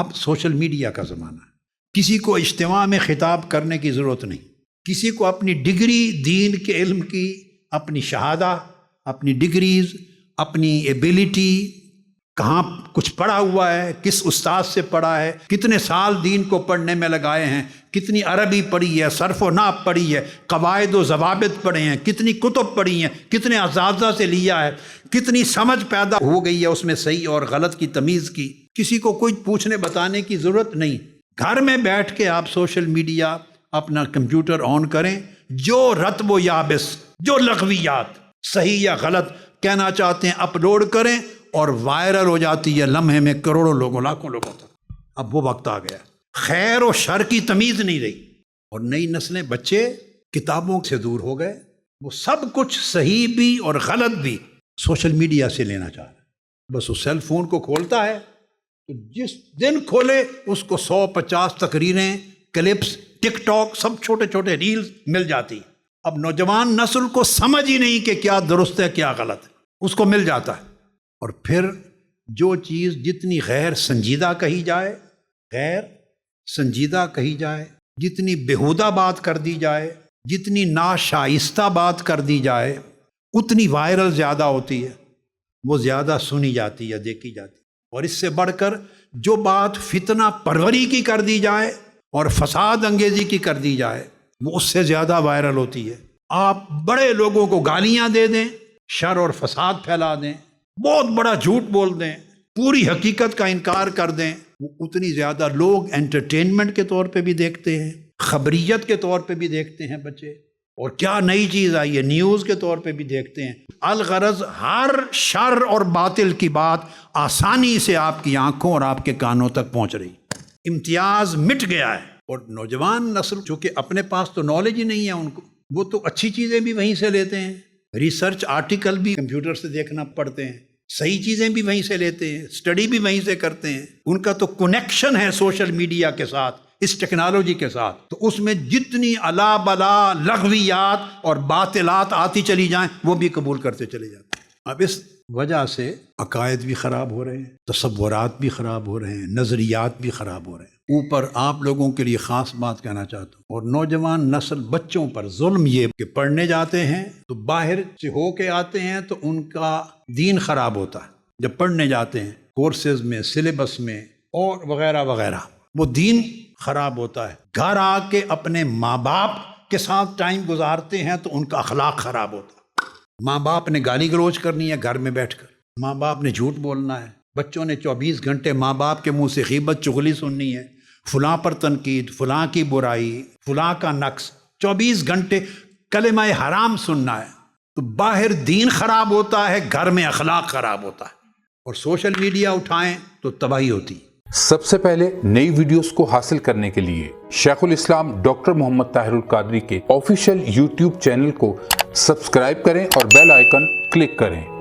अब social media का ज़माना है। किसी को इज्तम में खिताब करने की ज़रूरत नहीं। किसी को अपनी डिग्री, दीन के इल्म की, अपनी शहादा, अपनी डिग्रीज, अपनी एबिलिटी, कहाँ कुछ पढ़ा हुआ है, किस उस्ताद से पढ़ा है, कितने साल दीन को पढ़ने में लगाए हैं, कितनी अरबी पढ़ी है, सरफ नाप पढ़ी है, कवायद व जवाबित पढ़े हैं, कितनी कुतुब पढ़ी हैं, कितने अजाजा से लिया है, कितनी समझ पैदा हो गई है उसमें सही और गलत की तमीज़ की। किसी को कोई पूछने बताने की ज़रूरत नहीं। घर में बैठ के आप सोशल मीडिया, अपना कंप्यूटर ऑन करें, जो रतब याबिस, जो लघवियात, सही या गलत, कहना चाहते हैं, अपलोड करें और वायरल हो जाती है लम्हे में करोड़ों लोगों, लाखों लोगों तक। अब वो वक्त आ गया। खैर और शर की तमीज़ नहीं रही। और नई नस्लें, बच्चे किताबों से दूर हो गए। वो सब कुछ सही भी और गलत भी सोशल मीडिया से लेना चाह रहे बस वो सेल फ़ोन को खोलता है। जिस दिन खोले, उसको सौ पचास तकरीरें, क्लिप्स, टिकटॉक, सब छोटे छोटे रील्स मिल जाती। अब नौजवान नस्ल को समझ ही नहीं कि क्या दुरुस्त है, क्या गलत। है उसको मिल जाता है। और फिर जो चीज़ जितनी गैर संजीदा कही जाए, गैर संजीदा कही जाए, जितनी बेहुदा बात कर दी जाए, जितनी नाशाइस्ता बात कर दी जाए, उतनी वायरल ज़्यादा होती है, वो ज़्यादा सुनी जाती है देखी जाती। है और इससे बढ़कर जो बात फितना परवरी की कर दी जाए और फसाद अंगेजी की कर दी जाए, वो उससे ज़्यादा वायरल होती है। आप बड़े लोगों को गालियाँ दे दें, शर और फसाद फैला दें, बहुत बड़ा झूठ बोल दें, पूरी हकीकत का इनकार कर दें, वो उतनी ज़्यादा लोग एंटरटेनमेंट के तौर पे भी देखते हैं, खबरियत के तौर पे भी देखते हैं बच्चे। और क्या नई चीज़ आई है? न्यूज़ के तौर पे भी देखते हैं। अलगरज हर शर और बातिल की बात आसानी से आपकी आँखों और आपके कानों तक पहुँच रही। इम्तियाज़ मिट गया है। और नौजवान नस्ल, चूँकि अपने पास तो नॉलेज ही नहीं है उनको, वो तो अच्छी चीज़ें भी वहीं से लेते हैं। रिसर्च आर्टिकल भी कंप्यूटर से देखना पड़ते हैं। सही चीज़ें भी वहीं से लेते हैं। स्टडी भी वहीं से करते हैं। उनका तो कनेक्शन है सोशल मीडिया के साथ। इस टेक्नोलॉजी के साथ तो उसमें जितनी अला बला लघवियात और बातिलात आती चली जाएँ, वो भी कबूल करते चले जाते हैं। अब इस वजह से अकायद भी ख़राब हो रहे हैं, तस्वुरात भी ख़राब हो रहे हैं, नज़रियात भी ख़राब हो रहे हैं। ऊपर आप लोगों के लिए ख़ास बात कहना चाहता हूँ, और नौजवान नस्ल बच्चों पर जुल्म ये कि पढ़ने जाते हैं तो बाहर से हो के आते हैं तो उनका दीन ख़राब होता है। जब पढ़ने जाते हैं, कोर्सेज में, सिलेबस में और वगैरह वगैरह, वो दीन ख़राब होता है। घर आके अपने माँ बाप के साथ टाइम गुजारते हैं तो उनका अखलाक ख़राब होता है। माँ बाप ने गाली गलोच करनी है घर में बैठकर। माँ बाप ने झूठ बोलना है। बच्चों ने 24 घंटे माँ बाप के मुँह से खीबत चुगली सुननी है। फुला पर तनकीद, फुला की बुराई, फुला का नक्स 24 घंटे कलेमा हराम सुनना है। तो बाहर दीन खराब होता है, घर में अखलाक खराब होता है। और सोशल मीडिया उठाएँ तो तबाही होती सबसे पहले नई वीडियोस को हासिल करने के लिए शेखुल इस्लाम, डॉक्टर मोहम्मद ताहिरुल कादरी के ऑफिशियल यूट्यूब चैनल को सब्सक्राइब करें और बेल आइकन क्लिक करें।